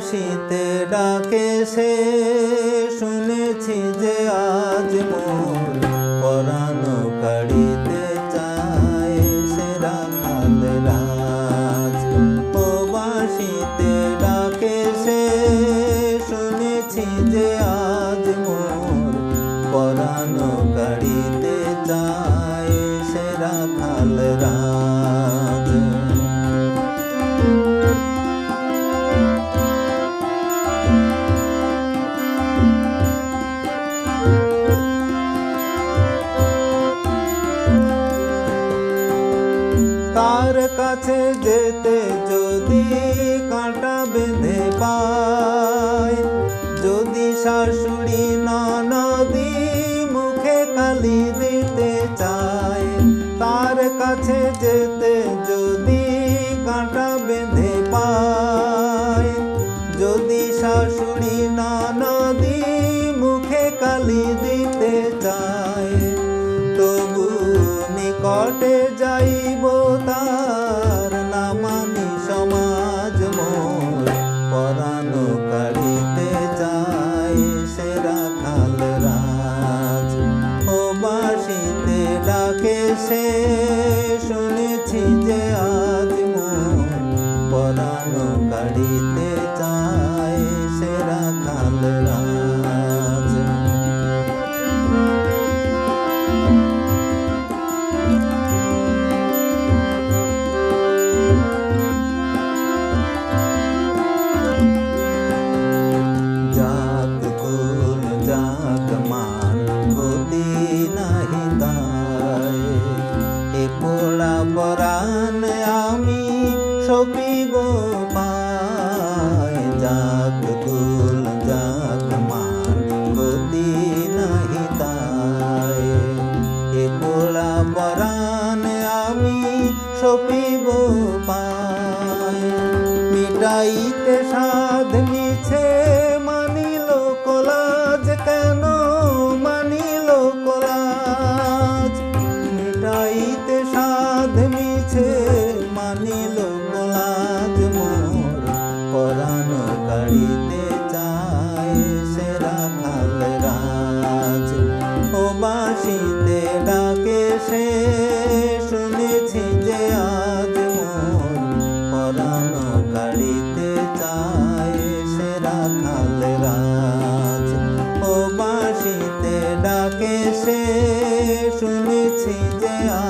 বাঁশিতে ডাকে সে। শুনেছি যে আজ মোর পরানো কাড়িতে চায় সে রাখাল রাজ। ও বাঁশিতে ডাকে সে। শুনেছি যে আজ মোর পরানো কাড়িতে চায় সে রাখাল রাজ। কাছে যেতে যদি কাঁটা বেঁধে পায়, যদি শাশুড়ি ননদি মুখে কালি দিতে চায়, তার কাছে যেতে যদি কাঁটা বেঁধে পায়, যদি শাশুড়ি ননদি মুখে কালি দিতে সে শুনেছি যে আজ পরানো কাড়িতে চাই সে রাখাল রাজ জাগ পোড়া পরাণ আমি সপিব পায় জাগ কুল জাগ মান, গতি নাহি তাই। এ পোড়া পরাণ আমি সপিব পায় মিটাইতে সাধ কাড়িতে চায় সে রাখাল রাজ। ও বাঁশিতে ডাকে সে, শুনেছি যে আজ মোর পরানো কাড়িতে চায় সে রাখাল রাজ। ও বাঁশিতে ডাকে সে, শুনেছি যে আজ